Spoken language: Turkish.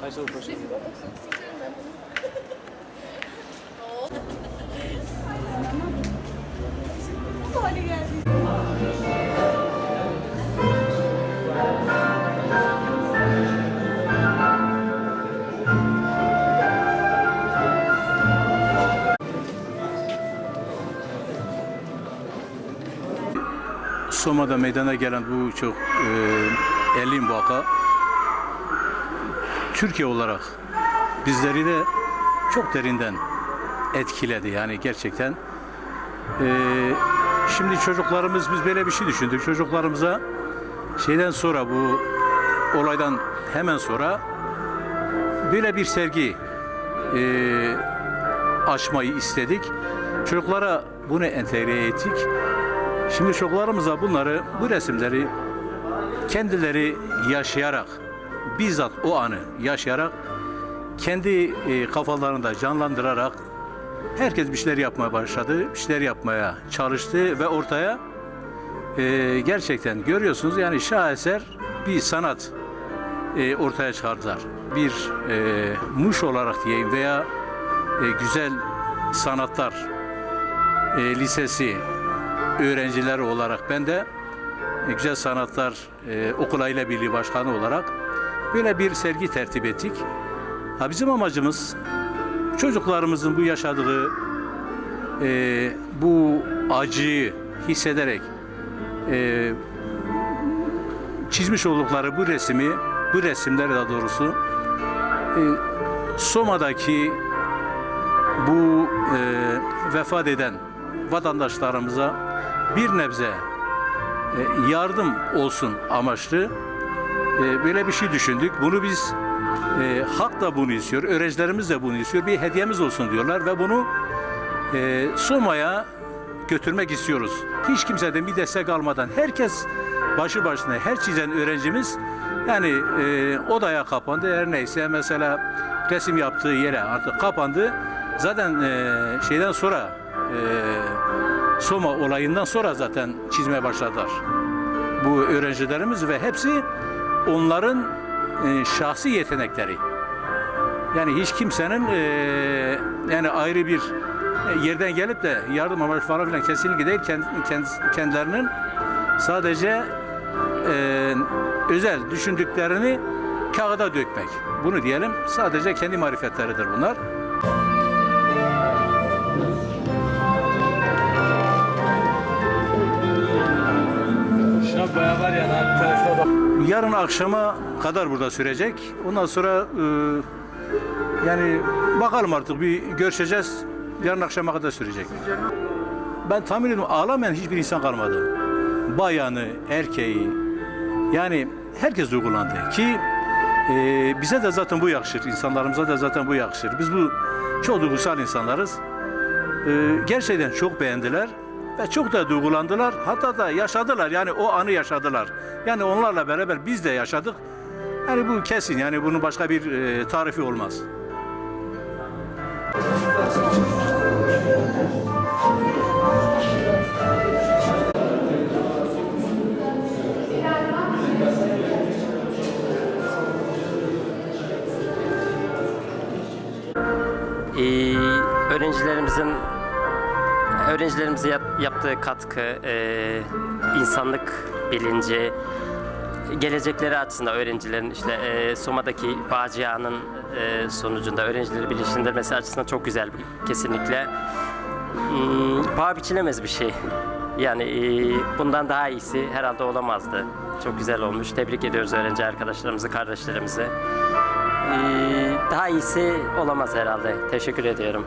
Kaç yıl koştun? Soma'da meydana gelen bu çok e, elin vaka Türkiye olarak bizleri de çok derinden etkiledi yani gerçekten. E, şimdi çocuklarımız biz böyle bir şey düşündük. Çocuklarımıza şeyden sonra bu olaydan hemen sonra böyle bir sergi e, açmayı istedik. Çocuklara bunu entegre ettik. Şimdi çocuklarımıza bunları, bu resimleri kendileri yaşayarak, bizzat o anı yaşayarak, kendi e, kafalarında canlandırarak herkes bir şeyler yapmaya başladı, bir şeyler yapmaya çalıştı ve ortaya e, gerçekten görüyorsunuz yani şaheser bir sanat e, ortaya çıkardılar. Bir e, muş olarak diyeyim veya e, güzel sanatlar e, lisesi öğrencileri olarak ben de e, Güzel Sanatlar e, Okul Aile Birliği Başkanı olarak böyle bir sergi tertip ettik. Ha, bizim amacımız çocuklarımızın bu yaşadığı e, bu acıyı hissederek e, çizmiş oldukları bu resmi, bu resimleri daha doğrusu e, Soma'daki bu e, vefat eden vatandaşlarımıza bir nebze e, yardım olsun amaçlı e, böyle bir şey düşündük. Bunu biz e, halk da bunu istiyor, öğrencilerimiz de bunu istiyor. Bir hediyemiz olsun diyorlar ve bunu e, Soma'ya götürmek istiyoruz. Hiç kimseden bir destek almadan herkes başı başına her çizen öğrencimiz yani e, odaya kapandı her neyse mesela resim yaptığı yere artık kapandı. Zaten e, şeyden sonra e, Soma olayından sonra zaten çizmeye başladılar. Bu öğrencilerimiz ve hepsi onların e, şahsi yetenekleri. Yani hiç kimsenin e, yani ayrı bir e, yerden gelip de yardım amaçlı falan filan kesinlikle değil. Kend, kend- kendilerinin sadece e, özel düşündüklerini kağıda dökmek. Bunu diyelim sadece kendi marifetleridir bunlar. Bayağı var ya lan bir tanesi adam. Yarın akşama kadar burada sürecek. Ondan sonra e, yani bakalım artık bir görüşeceğiz. Yarın akşama kadar sürecek. Ben tahmin ediyorum ağlamayan hiçbir insan kalmadı. Bayanı, erkeği yani herkes duygulandı ki e, bize de zaten bu yakışır. insanlarımıza da zaten bu yakışır. Biz bu çok duygusal insanlarız. E, gerçekten çok beğendiler ve çok da duygulandılar. Hatta da yaşadılar. Yani o anı yaşadılar. Yani onlarla beraber biz de yaşadık. Yani bu kesin. Yani bunun başka bir e, tarifi olmaz. Ee, öğrencilerimizin öğrencilerimize yap- yaptığı katkı, e, insanlık bilinci, gelecekleri açısından öğrencilerin işte e, Soma'daki facianın e, sonucunda öğrencileri bilinçlendirmesi açısından çok güzel bir kesinlikle. Hmm, paha biçilemez bir şey. Yani e, bundan daha iyisi herhalde olamazdı. Çok güzel olmuş. Tebrik ediyoruz öğrenci arkadaşlarımızı, kardeşlerimizi. Ee, daha iyisi olamaz herhalde. Teşekkür ediyorum.